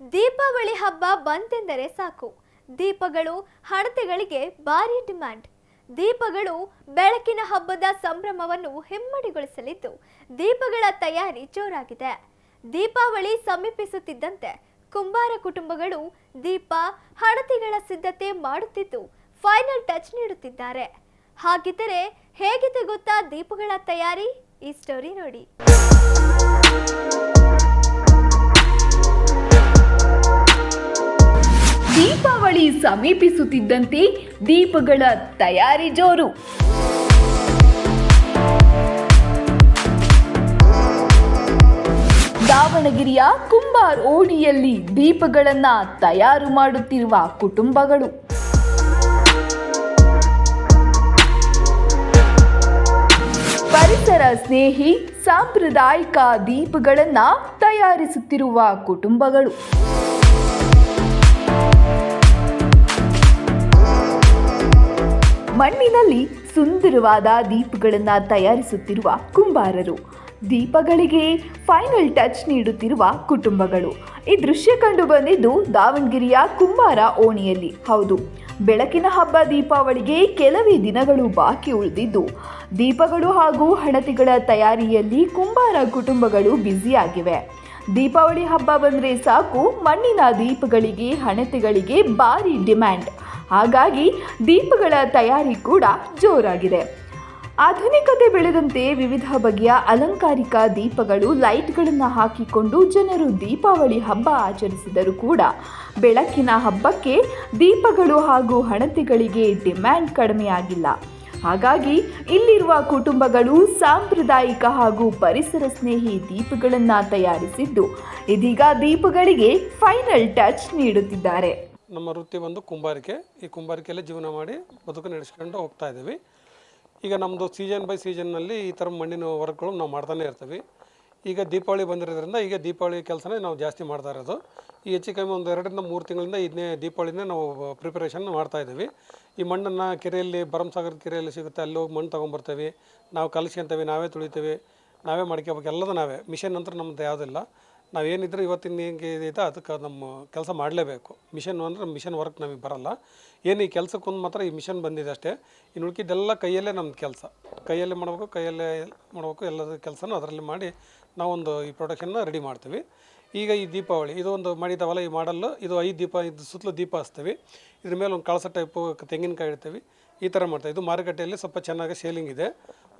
ದೀಪಾವಳಿ ಹಬ್ಬ ಬಂತೆಂದರೆ ಸಾಕು. ದೀಪಗಳು ಹಣತೆಗಳಿಗೆ ಭಾರಿ ಡಿಮ್ಯಾಂಡ್. ದೀಪಗಳು ಬೆಳಕಿನ ಹಬ್ಬದ ಸಂಭ್ರಮವನ್ನು ಹಿಮ್ಮಡಿಗೊಳಿಸಲಿದ್ದು ದೀಪಗಳ ತಯಾರಿ ಜೋರಾಗಿದೆ. ದೀಪಾವಳಿ ಸಮೀಪಿಸುತ್ತಿದ್ದಂತೆ ಕುಂಬಾರ ಕುಟುಂಬಗಳು ದೀಪ, ಹಣತೆಗಳ ಸಿದ್ಧತೆ ಮಾಡುತ್ತಿದ್ದು, ಫೈನಲ್ ಟಚ್ ನೀಡುತ್ತಿದ್ದಾರೆ. ಹಾಗಿದ್ದರೆ ಹೇಗಿದೆ ಗೊತ್ತಾ ದೀಪಗಳ ತಯಾರಿ? ಈ ಸ್ಟೋರಿ ನೋಡಿ. ದೀಪಾವಳಿ ಸಮೀಪಿಸುತ್ತಿದ್ದಂತೆ ದೀಪಗಳ ತಯಾರಿ ಜೋರು. ದಾವಣಗೆರೆಯ ಕುಂಬಾರ್ ಓಣಿಯಲ್ಲಿ ದೀಪಗಳನ್ನ ತಯಾರು ಮಾಡುತ್ತಿರುವ ಕುಟುಂಬಗಳು. ಪರಿಸರ ಸ್ನೇಹಿ, ಸಾಂಪ್ರದಾಯಿಕ ದೀಪಗಳನ್ನ ತಯಾರಿಸುತ್ತಿರುವ ಕುಟುಂಬಗಳು. ಮಣ್ಣಿನಲ್ಲಿ ಸುಂದರವಾದ ದೀಪಗಳನ್ನ ತಯಾರಿಸುತ್ತಿರುವ ಕುಂಬಾರರು. ದೀಪಗಳಿಗೆ ಫೈನಲ್ ಟಚ್ ನೀಡುತ್ತಿರುವ ಕುಟುಂಬಗಳು. ಈ ದೃಶ್ಯ ಕಂಡು ಬಂದಿದ್ದು ದಾವಣಗೆರೆಯ ಕುಂಬಾರ ಓಣಿಯಲ್ಲಿ. ಹೌದು, ಬೆಳಕಿನ ಹಬ್ಬ ದೀಪಾವಳಿಗೆ ಕೆಲವೇ ದಿನಗಳು ಬಾಕಿ ಉಳಿದಿದ್ದು, ದೀಪಗಳು ಹಾಗೂ ಹಣತೆಗಳ ತಯಾರಿಯಲ್ಲಿ ಕುಂಬಾರ ಕುಟುಂಬಗಳು ಬ್ಯುಸಿಯಾಗಿವೆ ದೀಪಾವಳಿ ಹಬ್ಬ ಬಂದರೆ ಸಾಕು, ಮಣ್ಣಿನ ದೀಪಗಳಿಗೆ, ಹಣತೆಗಳಿಗೆ ಭಾರಿ ಡಿಮ್ಯಾಂಡ್. ಹಾಗಾಗಿ ದೀಪಗಳ ತಯಾರಿ ಕೂಡ ಜೋರಾಗಿದೆ. ಆಧುನಿಕತೆ ಬೆಳೆದಂತೆ ವಿವಿಧ ಬಗೆಯ ಅಲಂಕಾರಿಕ ದೀಪಗಳು, ಲೈಟ್ಗಳನ್ನು ಹಾಕಿಕೊಂಡು ಜನರು ದೀಪಾವಳಿ ಹಬ್ಬ ಆಚರಿಸಿದರೂ ಕೂಡ ಬೆಳಕಿನ ಹಬ್ಬಕ್ಕೆ ದೀಪಗಳು ಹಾಗೂ ಹಣತೆಗಳಿಗೆ ಡಿಮ್ಯಾಂಡ್ ಕಡಿಮೆಯಾಗಿಲ್ಲ. ಹಾಗಾಗಿ ಇಲ್ಲಿರುವ ಕುಟುಂಬಗಳು ಸಾಂಪ್ರದಾಯಿಕ ಹಾಗೂ ಪರಿಸರ ಸ್ನೇಹಿ ದೀಪಗಳನ್ನು ತಯಾರಿಸಿದ್ದು ಇದೀಗ ದೀಪಗಳಿಗೆ ಫೈನಲ್ ಟಚ್ ನೀಡುತ್ತಿದ್ದಾರೆ. ನಮ್ಮ ವೃತ್ತಿ ಬಂದು ಕುಂಬಾರಿಕೆ. ಈ ಕುಂಬಾರಿಕೆಯಲ್ಲೇ ಜೀವನ ಮಾಡಿ ಬದುಕು ನಡೆಸ್ಕೊಂಡು ಹೋಗ್ತಾ ಇದ್ದೀವಿ. ಈಗ ನಮ್ಮದು ಸೀಸನ್ ಬೈ ಸೀಸನ್ನಲ್ಲಿ ಈ ಥರ ಮಣ್ಣಿನ ವರ್ಕ್ಗಳು ನಾವು ಮಾಡ್ತಾನೆ ಇರ್ತೀವಿ. ಈಗ ದೀಪಾವಳಿ ಬಂದಿರೋದ್ರಿಂದ ಈಗ ದೀಪಾವಳಿ ಕೆಲಸನೇ ನಾವು ಜಾಸ್ತಿ ಮಾಡ್ತಾ ಇರೋದು. ಈ ಹೆಚ್ಚು ಕಮ್ಮಿ ಒಂದು ಎರಡರಿಂದ ಮೂರು ತಿಂಗಳಿಂದ ಇದನ್ನೇ ದೀಪಾವಳಿನೇ ನಾವು ಪ್ರಿಪರೇಷನ್ ಮಾಡ್ತಾ ಇದ್ದೀವಿ. ಈ ಮಣ್ಣನ್ನು ಕೆರೆಯಲ್ಲಿ, ಭರಮಸಾಗರದ ಕೆರೆಯಲ್ಲಿ ಸಿಗುತ್ತೆ, ಅಲ್ಲಿ ಹೋಗಿ ಮಣ್ಣು ತೊಗೊಂಬರ್ತೀವಿ. ನಾವು ಕಲಿಸ್ಕೊಂತೀವಿ, ನಾವೇ ತುಳಿತೀವಿ. ನಾವೇ ಮಾಡ್ಕೋಬೇಕು, ಎಲ್ಲದೂ ನಾವೇ. ಮಿಷನ್ ನಂತರ ನಮ್ಮದು ಯಾವುದಿಲ್ಲ. ನಾವೇನಿದ್ರೆ ಇವತ್ತಿನ ಹೆಂಗೆ ಇದೈತೆ ಅದಕ್ಕೆ ನಮ್ಮ ಕೆಲಸ ಮಾಡಲೇಬೇಕು. ಮಿಷನ್ ಅಂದರೆ ಮಿಷನ್ ವರ್ಕ್ ನಮಗೆ ಬರಲ್ಲ. ಏನು ಈ ಕೆಲಸಕ್ಕೊಂದು ಮಾತ್ರ ಈ ಮಿಷನ್ ಬಂದಿದೆ ಅಷ್ಟೇ. ಇನ್ನು ಉಳ್ಕಿದ್ದೆಲ್ಲ ಕೈಯಲ್ಲೇ ನಮ್ಮದು ಕೆಲಸ. ಕೈಯಲ್ಲೇ ಮಾಡಬೇಕು ಕೈಯಲ್ಲೇ ಮಾಡಬೇಕು, ಎಲ್ಲದ ಕೆಲಸನೂ ಅದರಲ್ಲಿ ಮಾಡಿ ನಾವೊಂದು ಈ ಪ್ರೊಡಕ್ಷನ್ನ ರೆಡಿ ಮಾಡ್ತೀವಿ. ಈಗ ಈ ದೀಪಾವಳಿ ಇದು ಒಂದು ಮಾಡಿದಾವಲ್ಲ, ಈ ಮಾಡಲ್ಲು ಇದು ಐದು ದೀಪ, ಇದು ಸುತ್ತಲೂ ದೀಪ ಹಚ್ತೀವಿ. ಇದ್ರ ಮೇಲೆ ಒಂದು ಕಳಸ ಟೈಪು ತೆಂಗಿನಕಾಯಿ ಇಡ್ತೀವಿ. ಈ ಥರ ಮಾಡ್ತೀವಿ. ಇದು ಮಾರುಕಟ್ಟೆಯಲ್ಲಿ ಸ್ವಲ್ಪ ಚೆನ್ನಾಗಿ ಸೇಲಿಂಗ್ ಇದೆ.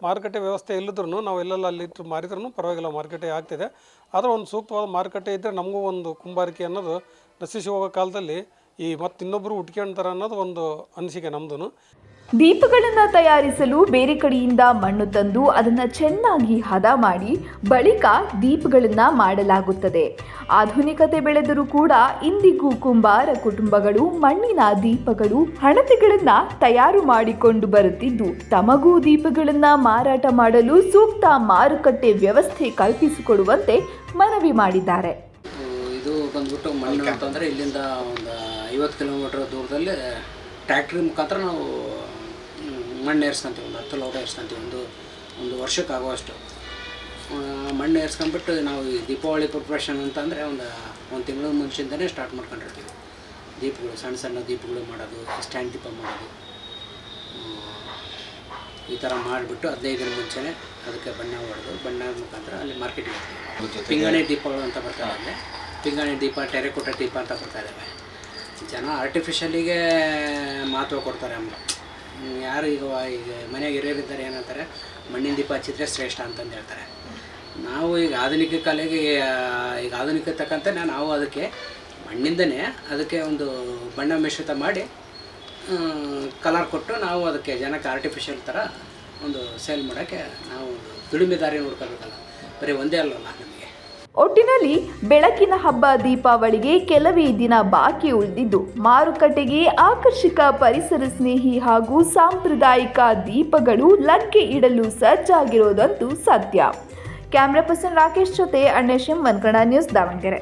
ಮಾರುಕಟ್ಟೆ ವ್ಯವಸ್ಥೆ ಇಲ್ಲದ್ರೂ ನಾವು ಎಲ್ಲೆಲ್ಲ ಅಲ್ಲಿ ಇಟ್ಟು ಮಾರಿದ್ರೂ ಪರವಾಗಿಲ್ಲ, ಮಾರುಕಟ್ಟೆ ಆಗ್ತಿದೆ. ಆದರೆ ಒಂದು ಸೂಕ್ತವಾದ ಮಾರುಕಟ್ಟೆ ಇದ್ದರೆ ನಮಗೂ ಒಂದು ಕುಂಬಾರಿಕೆ ಅನ್ನೋದು ನಶಿಸಿ ಹೋಗೋ ಕಾಲದಲ್ಲಿ ಈ ಮತ್ತೆ ಇನ್ನೊಬ್ಬರು ಹುಟ್ಕೊಂತಾರೆ ಅನ್ನೋದು ಒಂದು ಅನಿಸಿಕೆ ನಮ್ಮದು ದೀಪಗಳನ್ನು ತಯಾರಿಸಲು ಬೇರೆ ಕಡೆಯಿಂದ ಮಣ್ಣು ತಂದು ಅದನ್ನು ಚೆನ್ನಾಗಿ ಹದ ಮಾಡಿ ಬಳಿಕ ದೀಪಗಳನ್ನು ಮಾಡಲಾಗುತ್ತದೆ. ಆಧುನಿಕತೆ ಬೆಳೆದರೂ ಕೂಡ ಇಂದಿಗೂ ಕುಂಬಾರ ಕುಟುಂಬಗಳು, ಮಣ್ಣಿನ ದೀಪಗಳು, ಹಣತೆಗಳನ್ನು ತಯಾರು ಮಾಡಿಕೊಂಡು ಬರುತ್ತಿದ್ದು, ತಮಗೂ ದೀಪಗಳನ್ನು ಮಾರಾಟ ಮಾಡಲು ಸೂಕ್ತ ಮಾರುಕಟ್ಟೆ ವ್ಯವಸ್ಥೆ ಕಲ್ಪಿಸಿಕೊಡುವಂತೆ ಮನವಿ ಮಾಡಿದ್ದಾರೆ. ಇದು ಬಂದ್ಬಿಟ್ಟು ಮಣ್ಣು ಅಂತಂದರೆ ಇಲ್ಲಿಂದ ಒಂದು ಐವತ್ತು ಕಿಲೋಮೀಟರ್ ದೂರದಲ್ಲಿ ಮುಖಾಂತರ ನಾವು ಮಣ್ಣು ಏರ್ಸ್ಕೊಂತೀವಿ ಒಂದು ಹತ್ತು ಲೋಟ ಏರ್ಸ್ಕೊಂತೀವಿ ಒಂದು ಒಂದು ವರ್ಷಕ್ಕೆ ಆಗುವಷ್ಟು ಮಣ್ಣು ಏರ್ಸ್ಕೊಂಬಿಟ್ಟು ನಾವು ಈ ದೀಪಾವಳಿ ಪ್ರಿಪ್ರೇಷನ್ ಅಂತಂದರೆ ಒಂದು ಒಂದು ತಿಂಗಳ ಮುಂಚಿಂದನೇ ಸ್ಟಾರ್ಟ್ ಮಾಡ್ಕೊಂಡಿರ್ತೀವಿ. ದೀಪಗಳು ಸಣ್ಣ ಸಣ್ಣ ದೀಪಗಳು ಮಾಡೋದು ಸ್ಟ್ಯಾಂಡ್ ದೀಪ ಮಾಡೋದು. ಈ ಥರ ಮಾಡಿಬಿಟ್ಟು ಹದಿನೈದು ದಿನ ಮುಂಚೆನೇ ಅದಕ್ಕೆ ಬಣ್ಣ ಹೊಡೆದು ಬಣ್ಣ ಮುಖಾಂತರ ಅಲ್ಲಿ ಮಾರ್ಕೆಟಿಗೆ ಹೋಗ್ತೀವಿ. ಪಿಂಗಾಣಿ ದೀಪಗಳು ಅಂತ ಬರ್ತಾ ಇದ್ದಾವೆ ಪಿಂಗಾಣಿ ದೀಪ ಟೆರೆಕೋಟ ದೀಪ ಅಂತ ಬರ್ತಾ ಇದ್ದಾವೆ ಜನ ಆರ್ಟಿಫಿಷಿಯಲಿಗೆ ಮಹತ್ವ ಕೊಡ್ತಾರೆ ಅಮ್ಮ ಯಾರು ಈಗ ಈಗ ಮನೆಯಾಗ ಹಿರಿಯರಿದ್ದಾರೆ ಏನಂತಾರೆ, ಮಣ್ಣಿನ ದೀಪ ಹಚ್ಚಿದ್ರೆ ಶ್ರೇಷ್ಠ ಅಂತಂದು ಹೇಳ್ತಾರೆ. ನಾವು ಈಗ ಆಧುನಿಕ ಕಲೆಗೆ ಈಗ ಆಧುನಿಕ ತಕ್ಕಂತೆ ನಾವು ಅದಕ್ಕೆ ಮಣ್ಣಿಂದನೇ ಅದಕ್ಕೆ ಒಂದು ಬಣ್ಣ ಮಿಶ್ರಿತ ಮಾಡಿ ಕಲರ್ ಕೊಟ್ಟು ನಾವು ಅದಕ್ಕೆ ಜನಕ್ಕೆ ಆರ್ಟಿಫಿಷಿಯಲ್ ಥರ ಒಂದು ಸೇಲ್ ಮಾಡೋಕ್ಕೆ ನಾವು ದುಡಿಮೆ ದಾರಿ ನೋಡ್ಕೋಬೇಕಲ್ಲ ಬರೀ ಒಂದೇ ಅಲ್ಲವಲ್ಲ ಒಟ್ಟಿನಲ್ಲಿ ಬೆಳಕಿನ ಹಬ್ಬ ದೀಪಾವಳಿಗೆ ಕೆಲವೇ ದಿನ ಬಾಕಿ ಉಳಿದಿದ್ದು, ಮಾರುಕಟ್ಟೆಗೆ ಆಕರ್ಷಕ ಪರಿಸರ ಸ್ನೇಹಿ ಹಾಗೂ ಸಾಂಪ್ರದಾಯಿಕ ದೀಪಗಳು ಲಗ್ಗೆ ಇಡಲು ಸಜ್ಜಾಗಿರೋದಂತೂ ಸತ್ಯ. ಕ್ಯಾಮ್ರಾ ಪರ್ಸನ್ ರಾಕೇಶ್ ಜೊತೆ ಅಣ್ಣೇಶಂ ವನ್ಕಣ ನ್ಯೂಸ್ ದಾವಣಗೆರೆ.